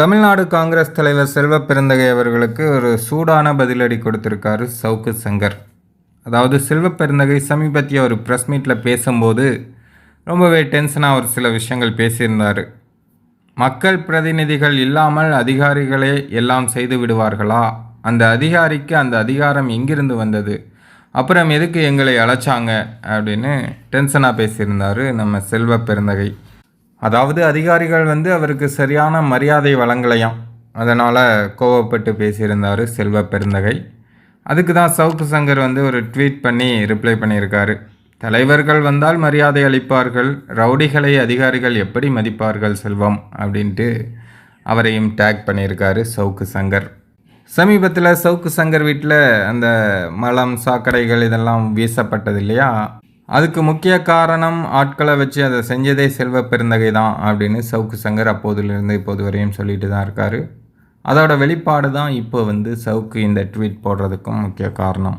தமிழ்நாடு காங்கிரஸ் தலைவர் செல்வ பெருந்தகை அவர்களுக்கு ஒரு சூடான பதிலடி கொடுத்திருக்காரு சவுக்கு சங்கர். அதாவது செல்வ பெருந்தகை சமீபத்திய ஒரு ப்ரெஸ் மீட்டில் பேசும்போது ரொம்பவே டென்ஷனாக ஒரு சில விஷயங்கள் பேசியிருந்தார். மக்கள் பிரதிநிதிகள் இல்லாமல் அதிகாரிகளே எல்லாம் செய்து விடுவார்களா? அந்த அதிகாரிக்கு அந்த அதிகாரம் எங்கிருந்து வந்தது? அப்புறம் எதுக்கு எங்களை அழைச்சாங்க? அப்படின்னு டென்ஷனாக பேசியிருந்தார் நம்ம செல்வ பெருந்தகை. அதாவது அதிகாரிகள் வந்து அவருக்கு சரியான மரியாதை வழங்கலையாம். அதனால் கோவப்பட்டு பேசியிருந்தார் செல்வ பெருந்தகை. அதுக்கு தான் சவுக்கு சங்கர் வந்து ஒரு ட்வீட் பண்ணி ரிப்ளை பண்ணியிருக்காரு. தலைவர்கள் வந்தால் மரியாதை அளிப்பார்கள் ரவுடிகளை அதிகாரிகள் எப்படி மதிப்பார்கள் செல்வம் அப்படின்ட்டு அவரையும் டேக் பண்ணியிருக்காரு சவுக்கு சங்கர். சமீபத்தில் சவுக்கு சங்கர் வீட்டில் அந்த மலம் சாக்கடைகள் இதெல்லாம் வீசப்பட்டது இல்லையா? அதுக்கு முக்கிய காரணம் ஆட்களை வச்சு அதை செஞ்சதே செல்வ பெருந்தகை தான் அப்படின்னு சவுக்கு சங்கர் அப்போதிலிருந்து இப்போது வரையும் சொல்லிட்டு தான் இருக்காரு. அதோட வெளிப்பாடு தான் இப்போ வந்து சவுக்கு இந்த ட்வீட் போடுறதுக்கும் முக்கிய காரணம்.